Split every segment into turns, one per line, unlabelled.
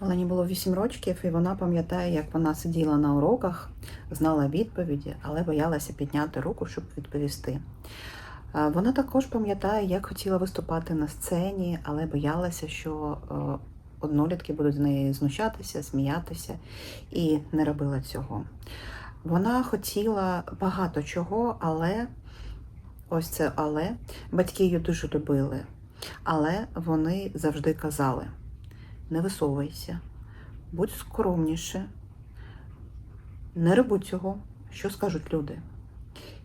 Олені було 8 років, і вона пам'ятає, як вона сиділа на уроках, знала відповіді, але боялася підняти руку, щоб відповісти. Е, Вона також пам'ятає, як хотіла виступати на сцені, але боялася, що е, однолітки будуть з неї знущатися, сміятися, і не робила цього. Вона хотіла багато чого, але ось це але батьки її дуже любили. Але вони завжди казали: не висовуйся, будь скромніше, не роби цього, що скажуть люди.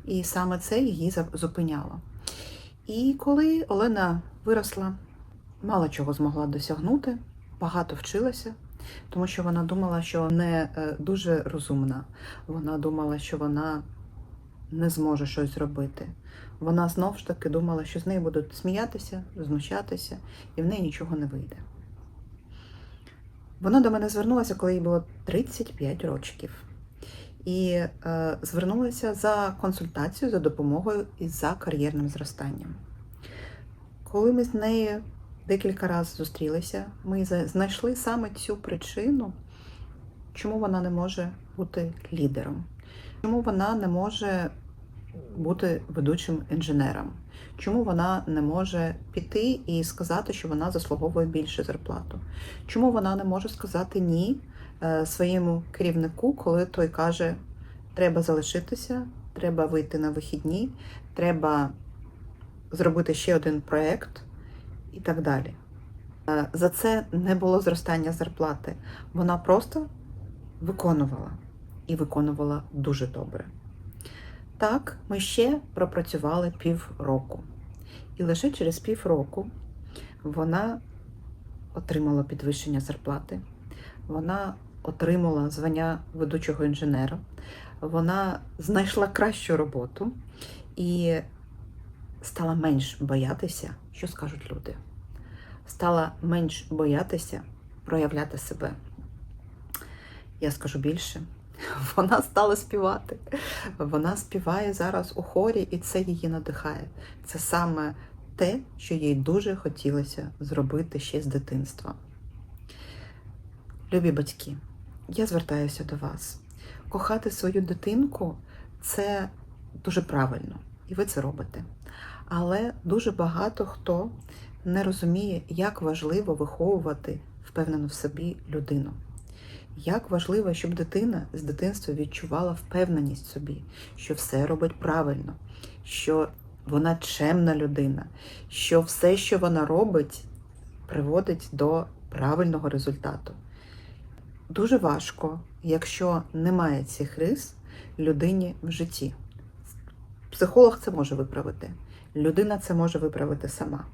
І саме це її зупиняло. І коли Олена виросла, мало чого змогла досягнути, багато вчилася, тому що вона думала, що не е, дуже розумна. Вона думала, що вона не зможе щось зробити. Вона знов ж таки думала, що з нею будуть сміятися, знущатися, і в неї нічого не вийде. Вона до мене звернулася, коли їй було 35 років. І е, звернулася за консультацією, за допомогою і за кар'єрним зростанням. Коли ми з нею декілька разів зустрілися, ми знайшли саме цю причину, чому вона не може бути лідером, чому вона не може бути ведучим інженером, чому вона не може піти і сказати, що вона заслуговує більше зарплату, чому вона не може сказати ні е, своєму керівнику, коли той каже, треба залишитися, треба вийти на вихідні, треба зробити ще один проєкт і так далі. Е, За це не було зростання зарплати. Вона просто виконувала і виконувала дуже добре. Так, ми ще пропрацювали півроку. І лише через півроку вона отримала підвищення зарплати, вона отримала звання ведучого інженера, вона знайшла кращу роботу і стала менш боятися, що скажуть люди. Стала менш боятися проявляти себе. Я скажу більше, вона стала співати. Вона співає зараз у хорі, і це її надихає. Це саме те, що їй дуже хотілося зробити ще з дитинства. Любі батьки, я звертаюся до вас. Кохати свою дитинку це дуже правильно, і ви це робите. Але дуже багато хто не розуміє, як важливо виховувати впевнену в собі людину. Як важливо, щоб дитина з дитинства відчувала впевненість в собі, що все робить правильно, що вона чемна людина, що все, що вона робить, приводить до правильного результату. Дуже важко, якщо немає цих рис людині в житті. Психолог це може виправити, людина це може виправити сама,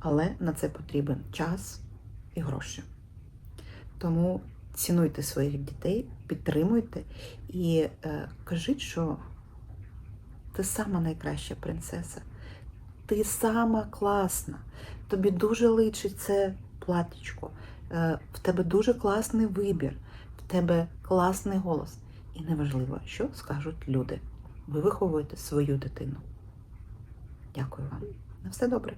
але на це потрібен час і гроші. Тому цінуйте своїх дітей, підтримуйте і е, кажіть, що ти сама найкраща принцеса, ти сама класна, тобі дуже личить це платічко, е, в тебе дуже класний вибір, в тебе класний голос. І неважливо, що скажуть люди. Ви виховуєте свою дитину. Дякую вам. На все добре.